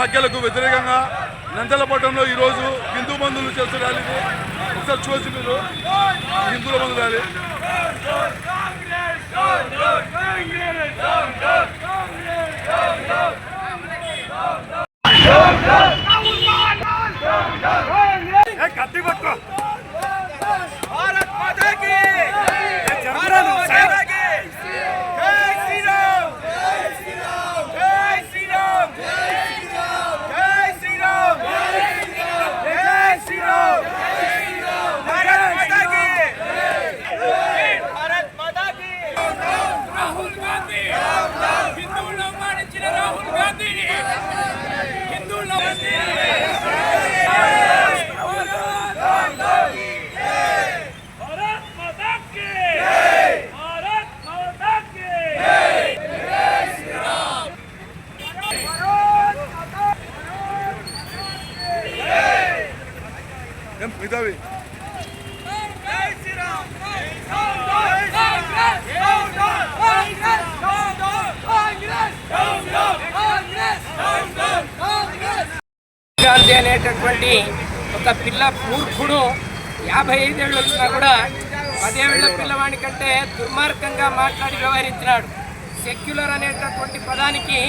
మాట్లాడిన వాక్యాలకు వ్యతిరేకంగా నందలపట్నంలో ఈరోజు హిందూ బంధువులు చేస్తూ ర్యాలీ ఒకసారి చూసి మీరు ఈ హిందువుల బంధు ర్యాలీ గాంధీ అనేటటువంటి ఒక పిల్ల మూర్ఖుడు యాభై ఐదేళ్ళు వచ్చినా కూడా పదేళ్ళ పిల్లవాడి కంటే దుర్మార్గంగా మాట్లాడి వ్యవహరించినాడు. సెక్యులర్ అనేటటువంటి పదానికి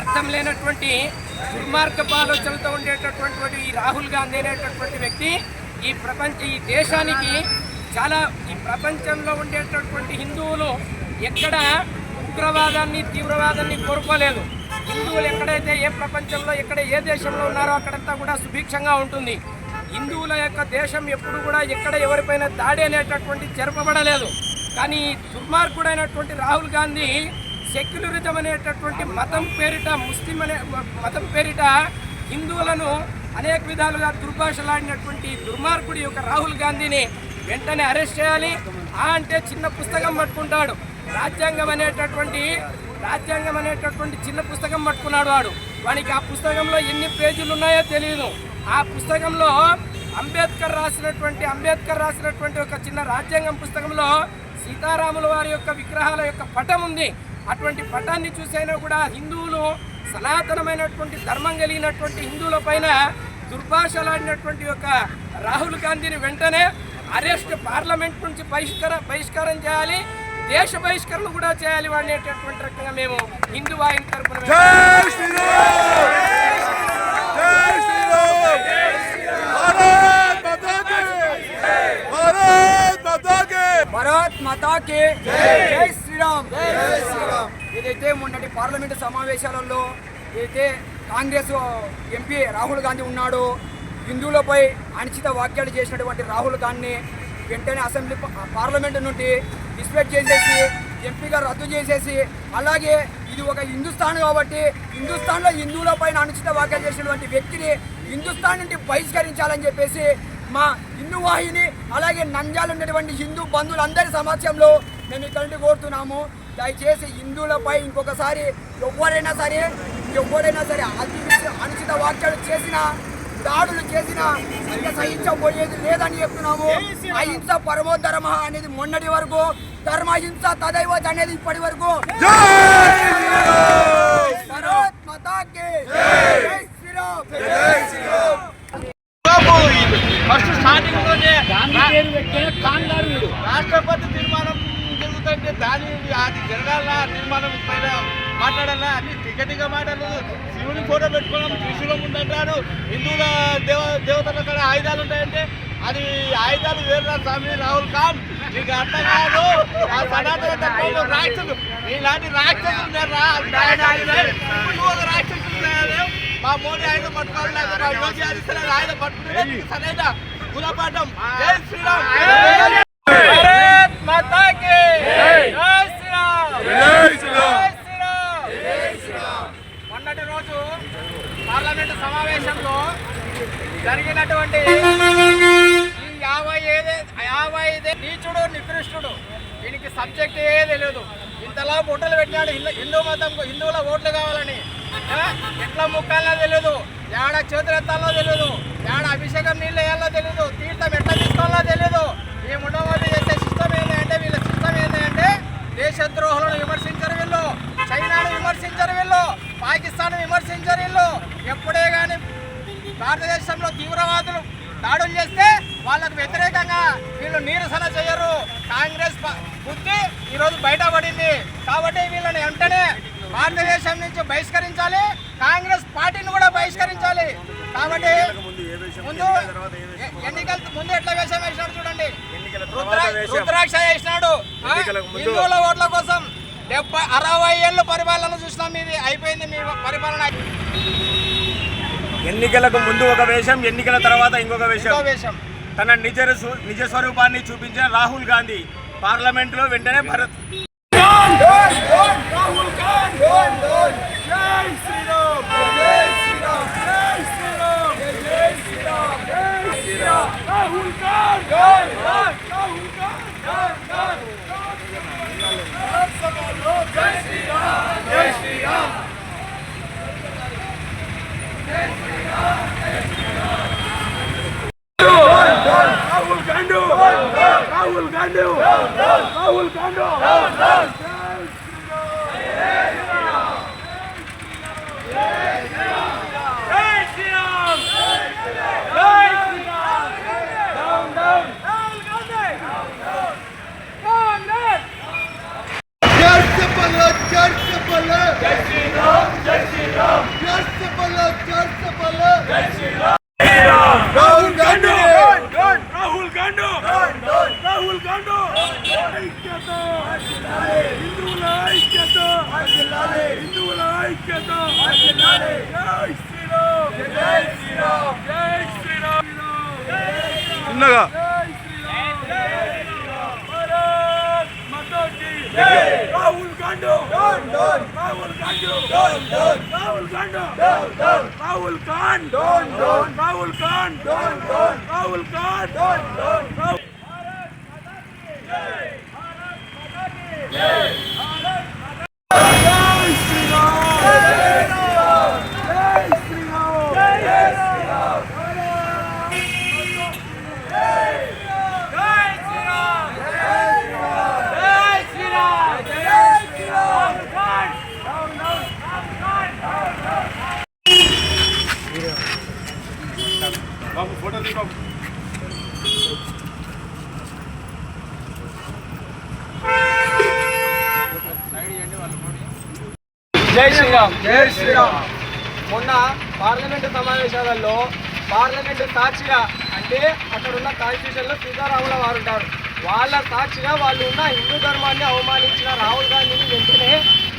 అర్థం లేనటువంటి దుర్మార్గపు ఆలోచనలతో ఉండేటటువంటి ఈ రాహుల్ గాంధీ అనేటటువంటి వ్యక్తి ఈ ప్రపంచ ఈ దేశానికి చాలా ఈ ప్రపంచంలో ఉండేటటువంటి హిందువులు ఎక్కడ ఉగ్రవాదాన్ని తీవ్రవాదాన్ని కోరుకోలేదు. హిందువులు ఎక్కడైతే ఏ ప్రపంచంలో ఎక్కడ ఏ దేశంలో ఉన్నారో అక్కడంతా కూడా సుభిక్షంగా ఉంటుంది. హిందువుల యొక్క దేశం ఎప్పుడు కూడా ఎక్కడ ఎవరిపైన దాడి అనేటటువంటి జరపబడలేదు. కానీ దుర్మార్గుడైనటువంటి రాహుల్ గాంధీ సెక్యులరిజం అనేటటువంటి మతం పేరిట ముస్లిం అనే మతం పేరిట హిందువులను అనేక విధాలుగా దుర్భాషలాడినటువంటి దుర్మార్గుడి యొక్క రాహుల్ గాంధీని వెంటనే అరెస్ట్ చేయాలి. ఆ అంటే చిన్న పుస్తకం పట్టుకుంటాడు. రాజ్యాంగం అనేటటువంటి రాజ్యాంగం అనేటటువంటి చిన్న పుస్తకం పట్టుకున్నాడు వాడు. వానికి ఆ పుస్తకంలో ఎన్ని పేజీలు ఉన్నాయో తెలియదు ఆ పుస్తకంలో అంబేద్కర్ రాసినటువంటి అంబేద్కర్ రాసినటువంటి ఒక చిన్న రాజ్యాంగం పుస్తకంలో సీతారాముల వారి యొక్క విగ్రహాల యొక్క పటం ఉంది. అటువంటి పటాన్ని చూసైనా కూడా హిందువులు సనాతనమైనటువంటి ధర్మం కలిగినటువంటి హిందువుల పైన దుర్భాషలాడినటువంటి యొక్క రాహుల్ గాంధీని వెంటనే అరెస్ట్ పార్లమెంట్ నుంచి బహిష్కర బహిష్కారం చేయాలి. దేశ బహిష్కరణ కూడా చేయాలి అనేటటువంటి రకంగా మేము హిందూ వాహిని తరపున శ్రీరామ్! భారత్ మాతాకి! జై! జై ఏదైతే మొన్నటి పార్లమెంటు సమావేశాలలో ఏదైతే కాంగ్రెస్ ఎంపీ రాహుల్ గాంధీ ఉన్నాడో. హిందువులపై అనిశ్చిత వ్యాఖ్యలు చేసినటువంటి రాహుల్ గాంధీని వెంటనే అసెంబ్లీ పార్లమెంటు నుండి డిస్ప్లేట్ చేసేసి ఎంపీగా రద్దు చేసేసి అలాగే ఇది ఒక హిందుస్థాన్ కాబట్టి హిందుస్థాన్లో హిందువులపైన అనుచిత వ్యాఖ్యలు చేసినటువంటి వ్యక్తిని హిందుస్థాన్ నుండి బహిష్కరించాలని చెప్పేసి మా హిందూ వాహిని అలాగే నంద్యాల ఉన్నటువంటి హిందూ బంధువులందరి సమక్షంలో మేము ఇక్కడ కోరుతున్నాము. దయచేసి హిందువులపై ఇంకొకసారి ఎవరైనా సరే ఎవరైనా సరే అతి అనుచిత వ్యాఖ్యలు చేసిన దాడులు చేసిన ఇంకా సహించబోయేది లేదని చెప్తున్నాము. అహింస పరమోధర్మ అనేది మొన్నటి వరకు ధర్మహింస తదైవత్ అనేది ఇప్పటి వరకు. ఫస్ట్ స్టార్టింగ్లోనే రాష్ట్రపతి తీర్మానం జరుగుతుంటే దాని అది జరగాల? తీర్మానం పైన మాట్లాడాలా? అన్ని టికెట్గా మాటలు శివుని ఫోటో పెట్టుకోవడం త్రిశూలం ఉందంటారు. హిందువుల దేవ దేవతల కాడ ఆయుధాలు ఉంటాయంటే అది ఆయుధాలు వేరురా స్వామి రాహుల్ ఖాన్. నీకు అర్థం కాదు. ఆ సనాతన ధర్మంలో రాక్షసులు ఇలాంటి రాక్షసులు ఉన్నారా రాక్షసులు? మా మోడీ ఆయుధం పట్టుకోవాలి మా యోగి ఆదిత్యనాథ్ ఆయుధం పట్టుకుంటే సరైన గుణపాఠం. జై శ్రీరామ్. భారత్ మాతా కి జై శ్రీరామ్. జై శ్రీరామ్. జై శ్రీరామ్. మొన్నటి రోజు పార్లమెంటు సమావేశంలో జరిగినటువంటి ఈ యాభై ఏదే యాభై ఐదే నీచుడు నికృష్టుడు. దీనికి సబ్జెక్ట్ ఏ తెలియదు ఇంతలా బుట్టలు పెట్టినాడు హిందూ- హిందూ మతం హిందువుల ఓట్లు కావాలని. ఎట్లా ముక్కాలో తెలియదు ఏడ చేతులెత్తాలో తెలియదు ఏడ అభిషేకం నీళ్ళు వేయాలో తెలియదు తీర్థం ఎట్లా తీసుకోవాలో తెలియదు ఈ ఉండవాళ్ళు చేసే సిస్టమ్ ఏంటంటే వీళ్ళ సిస్టమ్ ఏంటంటే దేశద్రోహులను విమర్శించరు వీళ్ళు. చైనాను విమర్శించరు వీళ్ళు. పాకిస్తాన్ విమర్శించారు భారతదేశంలో తీవ్రవాదులు దాడులు చేస్తే వాళ్ళకు వ్యతిరేకంగా వీళ్ళు నిరసన చేయరు. కాంగ్రెస్ బుద్ధి ఈరోజు బయటపడింది. కాబట్టి వీళ్ళని వెంటనే భారతదేశం నుంచి బహిష్కరించాలి. కాంగ్రెస్ పార్టీని కూడా బహిష్కరించాలి. కాబట్టి ముందు ఎన్నికల ముందు ఎట్లా వేషం వేసినాడు చూడండి. రుద్రా- రుద్రాక్ష వేసినాడు? హిందువుల ఓట్ల కోసం డెబ్బై అరవై ఏళ్ళు పరిపాలన చూసినాం ఇది అయిపోయింది మీ పరిపాలన. ఎన్నికలకు ముందు ఒక వేషం ఎన్నికల తర్వాత ఇంకొక వేషం. తన నిజ నిజ స్వరూపాన్ని చూపించిన రాహుల్ గాంధీ పార్లమెంట్లో వెంటనే భరత్ జై راہل گاندھی راہل گاندھی don't, don't. Rahul Khanna. Don't, don't. Rahul Khan. Don't, don't. Rahul Khan. Don't, don't. Rahul Khan. Don't, don't. Rahul. Bharat माता की जय भारत माता की जय శ్రీరామ్. మొన్న పార్లమెంటు సమావేశాలలో పార్లమెంటు సాక్షిగా అంటే అక్కడ ఉన్న కాన్స్టిట్యూషన్లో సీతారాముల వారు ఉంటారు. వాళ్ళ సాక్షిగా వాళ్ళు ఉన్న హిందూ ధర్మాన్ని అవమానించిన రాహుల్ గాంధీని వెంటనే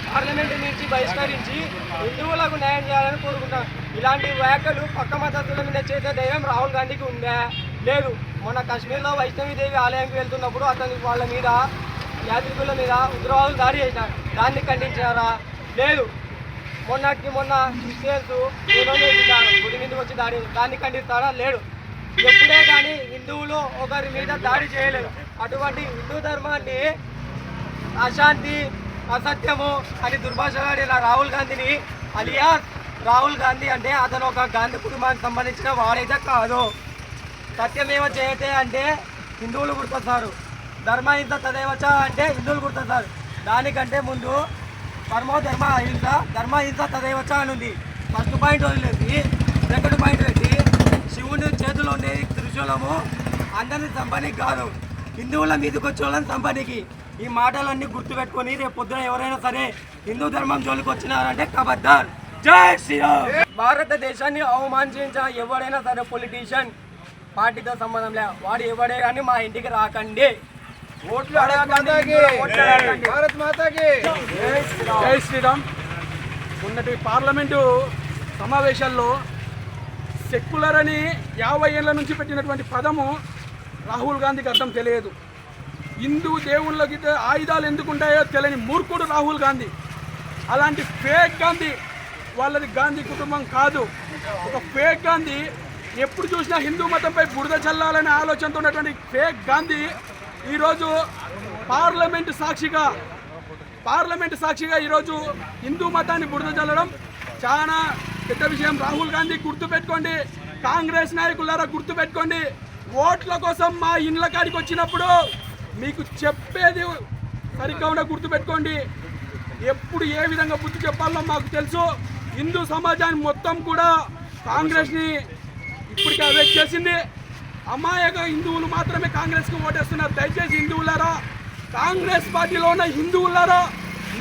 పార్లమెంటు నుంచి బహిష్కరించి హిందువులకు న్యాయం చేయాలని కోరుకుంటాం ఇలాంటి వ్యాఖ్యలు పక్క మతస్థుల మీద చేసే ధైర్యం రాహుల్ గాంధీకి ఉందా? లేదు. మొన్న కాశ్మీర్లో వైష్ణవీదేవి ఆలయానికి వెళ్తున్నప్పుడు అతని వాళ్ళ మీద యాత్రికుల మీద ఉగ్రవాదులు దాడి చేసినారు దాన్ని ఖండించారా? లేదు. మొన్నటికి మొన్న క్రిస్టియన్స్ గుడి మీదకి వచ్చి దాడి దాన్ని ఖండిస్తారా? లేడు. ఎప్పుడే కానీ హిందువులు ఒకరి మీద దాడి చేయలేదు అటువంటి హిందూ ధర్మాన్ని అశాంతి అసత్యము అని దుర్భాషలాడిన రాహుల్ గాంధీని అలియాస్ రాహుల్ గాంధీ అంటే అతను ఒక గాంధీ కుటుంబానికి సంబంధించిన వాడైతే కాదు. సత్యమేవ చేయతే అంటే హిందువులు గుర్తొస్తారు. ఇంత తదేవచ అంటే హిందువులు గుర్తొస్తారు. దానికంటే ముందు పరమో ధర్మ అహింస. ధర్మహింస తదేవచ అని ఉంది. ఫస్ట్ పాయింట్ వదిలేసి సెకండ్ పాయింట్ పెట్టి శివుని చేతిలో ఉండే త్రిశూలము అందరిని చంపనీకి కాదు. హిందువుల మీదకి వచ్చే వాళ్ళని చంపనీకి. ఈ మాటలన్నీ గుర్తుపెట్టుకొని రేపు పొద్దున ఎవరైనా సరే హిందూ ధర్మం జోలికి వచ్చినారంటే కబద్దార్. జై శ్రీరామ్! భారతదేశాన్ని అవమానించిన ఎవరైనా సరే పొలిటీషియన్ పార్టీతో సంబంధం లే. వాడు ఎవడే కానీ మా ఇంటికి రాకండి. ఓట్లు. భారత్ మాతాకి. జై శ్రీరామ్. మొన్నటి పార్లమెంటు సమావేశాల్లో సెక్యులర్ అని యాభై ఏళ్ళ నుంచి పెట్టినటువంటి పదము రాహుల్ గాంధీకి అర్థం తెలియదు. హిందూ దేవుళ్ళకి ఆయుధాలు ఎందుకు ఉంటాయో తెలియని మూర్ఖుడు రాహుల్ గాంధీ. అలాంటి ఫేక్ గాంధీ వాళ్ళది గాంధీ కుటుంబం కాదు. ఒక ఫేక్ గాంధీ ఎప్పుడు చూసినా హిందూ మతంపై బురద చల్లాలనే ఆలోచనతో ఉన్నటువంటి ఫేక్ గాంధీ ఈరోజు పార్లమెంటు సాక్షిగా పార్లమెంట్ సాక్షిగా ఈరోజు హిందూ మతాన్ని బురద చల్లడం చాలా పెద్ద విషయం. రాహుల్ గాంధీ గుర్తుపెట్టుకోండి కాంగ్రెస్ నాయకులారా గుర్తుపెట్టుకోండి ఓట్ల కోసం మా ఇండ్ల కాడికి వచ్చినప్పుడు మీకు చెప్పేది సరిగ్గా ఉన్న గుర్తుపెట్టుకోండి ఎప్పుడు ఏ విధంగా బుద్ధి చెప్పాలో మాకు తెలుసు. హిందూ సమాజాన్ని మొత్తం కూడా కాంగ్రెస్ని ఇప్పటికే అవేక్ చేసింది. అమాయక హిందువులు మాత్రమే కాంగ్రెస్కి ఓటేస్తున్నారు. దయచేసి హిందువులారా కాంగ్రెస్ పార్టీలో ఉన్న హిందువులారా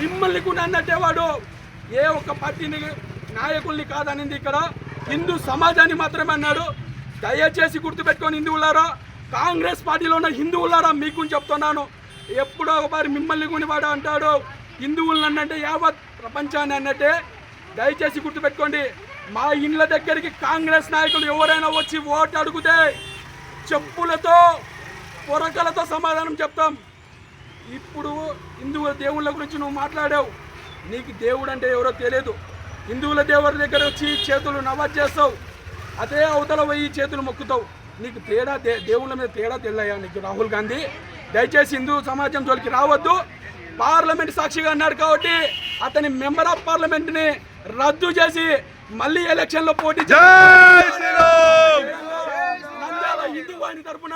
మిమ్మల్ని కూడా అన్నట్టేవాడు ఏ ఒక్క పార్టీని నాయకుల్ని కాదనింది ఇక్కడ. హిందూ సమాజాన్ని మాత్రమే అన్నాడు. దయచేసి గుర్తుపెట్టుకొని హిందువులారా కాంగ్రెస్ పార్టీలో ఉన్న హిందువులారా మీకు చెప్తున్నాను. ఎప్పుడో ఒకసారి మిమ్మల్ని కొనివాడు అంటాడు హిందువులను అన్నంటే యావత్ ప్రపంచాన్ని అన్నట్టే. దయచేసి గుర్తుపెట్టుకోండి మా ఇండ్ల దగ్గరికి కాంగ్రెస్ నాయకులు ఎవరైనా వచ్చి ఓటు అడిగితే చెప్పులతో పొరకలతో సమాధానం చెప్తాం. ఇప్పుడు హిందువుల దేవుళ్ళ గురించి నువ్వు మాట్లాడావు. నీకు దేవుడు అంటే ఎవరో తెలియదు. హిందువుల దేవుడి దగ్గర వచ్చి చేతులు నవాజ్ చేస్తావు. అదే అవతల పోయి చేతులు మొక్కుతావు. నీకు తేడా దే దేవుళ్ళ మీద తేడా తెలియయా నీకు రాహుల్ గాంధీ. దయచేసి హిందూ సమాజం జోలికి రావద్దు. పార్లమెంట్ సాక్షిగా అన్నాడు కాబట్టి అతని మెంబర్ ఆఫ్ పార్లమెంట్ని రద్దు చేసి మళ్ళీ ఎలక్షన్లో పోటీ చేయాలి. వాహిని తరపున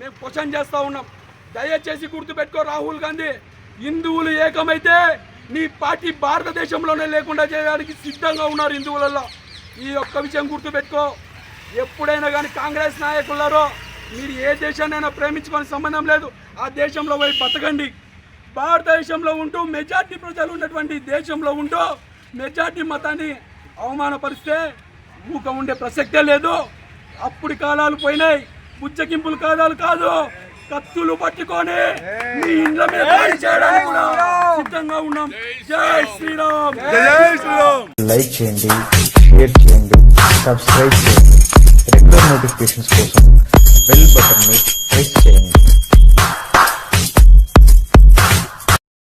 మేము క్వశ్చన్ చేస్తూ ఉన్నాం. దయచేసి గుర్తుపెట్టుకో రాహుల్ గాంధీ హిందువులు ఏకమైతే నీ పార్టీ భారతదేశంలోనే లేకుండా చేయడానికి సిద్ధంగా ఉన్నారు హిందువులలో ఈ ఒక్క విషయం గుర్తుపెట్టుకో. ఎప్పుడైనా కానీ కాంగ్రెస్ నాయకులారో మీరు ఏ దేశాన్నైనా ప్రేమించుకొని సంబంధం లేదు. ఆ దేశంలో పోయి బతకండి. భారతదేశంలో ఉంటూ మెజార్టీ ప్రజలు ఉన్నటువంటి దేశంలో ఉంటూ మెజార్టీ మతాన్ని అవమానపరిస్తే ఊక ఉండే ప్రసక్తే లేదు. అప్పుడు కాలాలు పోయినాయి. బుచ్చకింపులు కాలాలు కాదు. కత్తులు పట్టుకొని మీ ఇండ్ల మీద దాడి చేయడానికి కూడా సిద్ధంగా ఉన్నాం. జై శ్రీరామ్. జై శ్రీరామ్. లైక్ చేయండి షేర్ చేయండి సబ్స్క్రైబ్ చేయండి. రెగ్యులర్ నోటిఫికేషన్స్ కోసం బెల్ బటన్ని ప్రెస్ చేయండి.